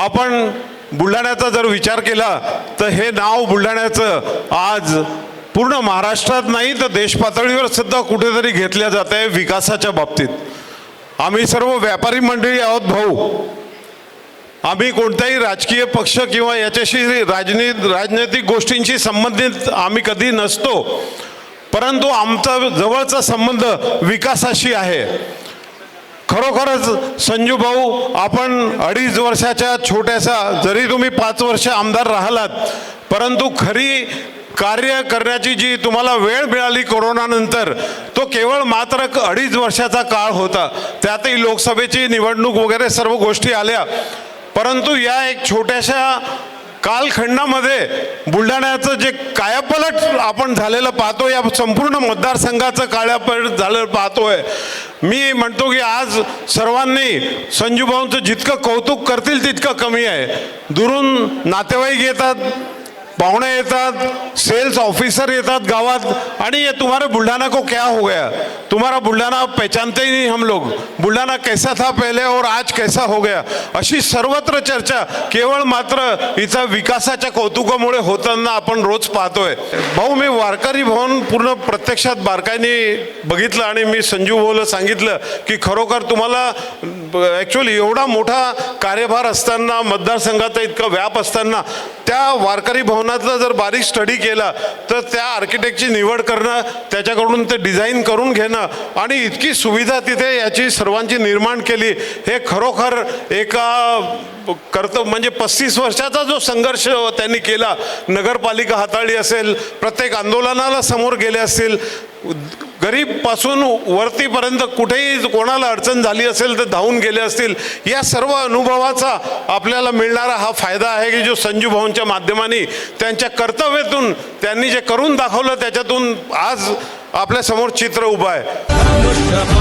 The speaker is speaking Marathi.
आपण बुलढाण्याचा जर विचार केला तर हे नाव बुलढाण्याचं आज पूर्ण महाराष्ट्रात नाही तर देशपातळीवर सुद्धा कुठेतरी घेतल्या जात आहे विकासाच्या बाबतीत. आम्ही सर्व व्यापारी मंडळी आहोत भाऊ. आम्ही कोणताही राजकीय पक्ष किंवा याच्याशी राजनी राजनैतिक गोष्टींशी संबंधित आम्ही कधी नसतो. परंतु आमचा जवळचा संबंध विकासाशी आहे. खरोखरच संजू भाऊ आपण अडीच वर्षाच्या छोट्याशा जरी तुम्ही पाच वर्ष आमदार राहिलात परंतु खरी कार्य करण्याची जी तुम्हाला वेळ मिळाली कोरोनानंतर तो केवळ मात्र अडीच वर्षाचा काळ होता. त्यातही लोकसभेची निवडणूक वगैरे सर्व गोष्टी आल्या. परंतु या एक छोट्याशा कालखंडामध्ये बुलढाण्याचं जे कायापलट आपण झालेलं पाहतो या संपूर्ण मतदारसंघाचं कायापलट झालेलं पाहतोय मी म्हणतो की आज सर्वांनी संजूभाऊंचं जितकं कौतुक करतील तितकं कमी आहे. दुरून नातेवाईक येतात पाहुणे येतात सेल्स ऑफिसर येतात गावात आणि ये तुम्हारे बुल्ढाना को क्या हो गया? तुम्हारा बुलढाणा पहचानते ही नाही हम लोग। बुलढाणा कैसा था पहले और आज कैसा हो गया? अशी सर्वत्र चर्चा केवळ मात्र हिचा विकासाच्या कौतुकामुळे होताना आपण रोज पाहतोय. भाऊ मी वारकरी भवन पूर्ण प्रत्यक्षात बारकाईने बघितलं आणि मी संजू भाऊला सांगितलं की खरोखर तुम्हाला ॲक्च्युली एवढा मोठा कार्यभार असताना मतदारसंघाचा इतका व्याप असताना त्या वारकरी भवनातला जर बारीक स्टडी केला तर त्या आर्किटेक्टची निवड करणं त्याच्याकडून ते डिझाईन करून घेणं आणि इतकी सुविधा तिथे याची सर्वांची निर्माण केली हे खरोखर एका कर्तव्य म्हणजे पस्तीस वर्षाचा जो संघर्ष त्यांनी केला नगरपालिका हाताळली असेल प्रत्येक आंदोलनाला समोर गेले असतील गरीबपासून वरतीपर्यंत कुठेही कोणाला अडचण झाली असेल तर धावून गेले असतील या सर्व अनुभवाचा आपल्याला मिळणारा हा फायदा आहे की जो संजू भाऊंच्या माध्यमाने त्यांच्या कर्तव्यातून त्यांनी जे करून दाखवलं त्याच्यातून आज आपल्यासमोर चित्र उभं आहे.